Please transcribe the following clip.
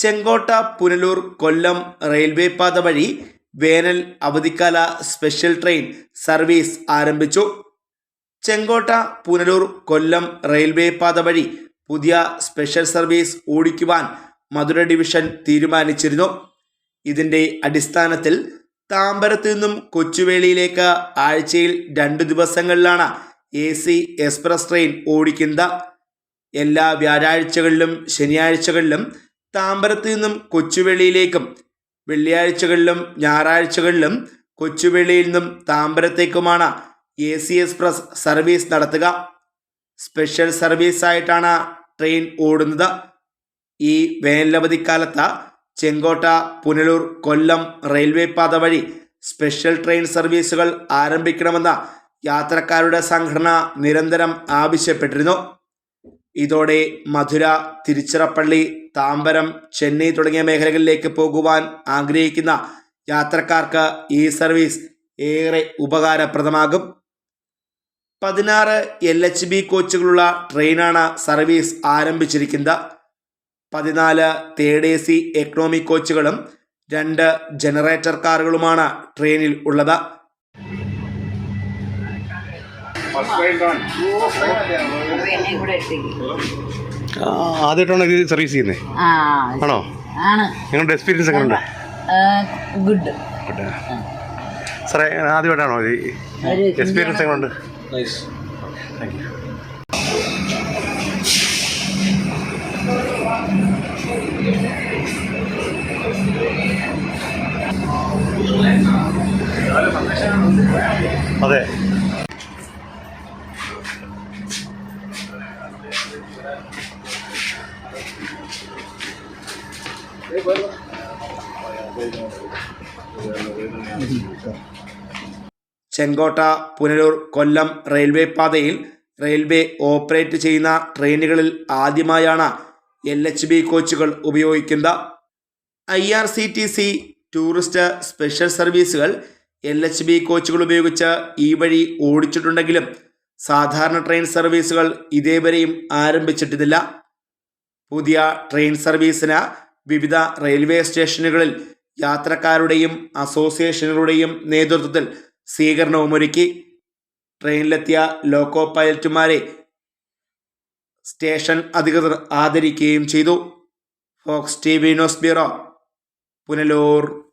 ചെങ്കോട്ട Punalur Kollam railway പാത വഴി വേനൽ അവധിക്കാല സ്പെഷ്യൽ ട്രെയിൻ സർവീസ് ആരംഭിച്ചു. ചെങ്കോട്ട പുനലൂർ കൊല്ലം റെയിൽവേ പാത വഴി പുതിയ സ്പെഷ്യൽ സർവീസ് ഓടിക്കുവാൻ മധുര ഡിവിഷൻ തീരുമാനിച്ചിരുന്നു. ഇതിന്റെ അടിസ്ഥാനത്തിൽ താമ്പരത്ത് നിന്നും കൊച്ചുവേളിയിലേക്ക് ആഴ്ചയിൽ രണ്ട് ദിവസങ്ങളിലാണ് എ സി എക്സ്പ്രസ് ട്രെയിൻ ഓടിക്കുന്നത്. എല്ലാ വ്യാഴാഴ്ചകളിലും ശനിയാഴ്ചകളിലും താമ്പരത്ത് നിന്നും കൊച്ചുവേളിയിലേക്കും വെള്ളിയാഴ്ചകളിലും ഞായറാഴ്ചകളിലും കൊച്ചുവേളിയിൽ നിന്നും താമ്പരത്തേക്കുമാണ് എ സി എക്സ്പ്രസ് സർവീസ് നടത്തുക. സ്പെഷ്യൽ സർവീസായിട്ടാണ് ട്രെയിൻ ഓടുന്നത്. ഈ വേനലവധിക്കാലത്ത് ചെങ്കോട്ട പുനലൂർ കൊല്ലം റെയിൽവേ പാത വഴി സ്പെഷ്യൽ ട്രെയിൻ സർവീസുകൾ ആരംഭിക്കണമെന്ന യാത്രക്കാരുടെ സംഘടന നിരന്തരം ആവശ്യപ്പെട്ടിരുന്നു. ഇതോടെ മധുര തിരുച്ചിറപ്പള്ളി താമ്പരം ചെന്നൈ തുടങ്ങിയ മേഖലകളിലേക്ക് പോകുവാൻ ആഗ്രഹിക്കുന്ന യാത്രക്കാർക്ക് ഈ സർവീസ് ഏറെ ഉപകാരപ്രദമാകും. പതിനാറ് എൽ എച്ച് ബി കോച്ചുകളുള്ള ട്രെയിനാണ് സർവീസ് ആരംഭിച്ചിരിക്കുന്നത്. പതിനാല് തേർഡ് എ സി എക്കണോമി കോച്ചുകളും രണ്ട് ജനറേറ്റർ കാറുകളുമാണ് ട്രെയിനിൽ ഉള്ളത്. ആദ്യമായിട്ടാണ് ഇത് സർവീസ് ചെയ്യുന്നത് ആ ആണോ? ആണ്. നിങ്ങളുടെ എക്സ്പീരിയൻസ് എങ്ങനെ ഉണ്ട്? ഗുഡ് സാറേ ആദ്യമായിട്ടാണോ ഇത് എക്സ്പീരിയൻസ് എങ്ങനെ ഉണ്ട്? അതെ. ചെങ്കോട്ട പുനലൂർ കൊല്ലം റെയിൽവേ പാതയിൽ റെയിൽവേ ഓപ്പറേറ്റ് ചെയ്യുന്ന ട്രെയിനുകളിൽ ആദ്യമായാണ് എൽ എച്ച് ബി കോച്ചുകൾ ഉപയോഗിക്കുന്നത് I R C T C tourist special സർവീസുകൾ എൽ എച്ച് ബി കോച്ചുകൾ ഉപയോഗിച്ച് ഈ വഴി ഓടിച്ചിട്ടുണ്ടെങ്കിലും സാധാരണ ട്രെയിൻ സർവീസുകൾ ഇതേവരെയും ആരംഭിച്ചിട്ടില്ല. പുതിയ ട്രെയിൻ സർവീസിന് വിവിധ റെയിൽവേ സ്റ്റേഷനുകളിൽ യാത്രക്കാരുടെയും അസോസിയേഷനുകളുടെയും നേതൃത്വത്തിൽ സ്വീകരണവുമൊരുക്കി ട്രെയിനിലെത്തിയ ലോക്കോ പൈലറ്റുമാരെ സ്റ്റേഷൻ അധികൃതർ ആദരിക്കുകയും ചെയ്തു. Fox T V news bureau Punalur.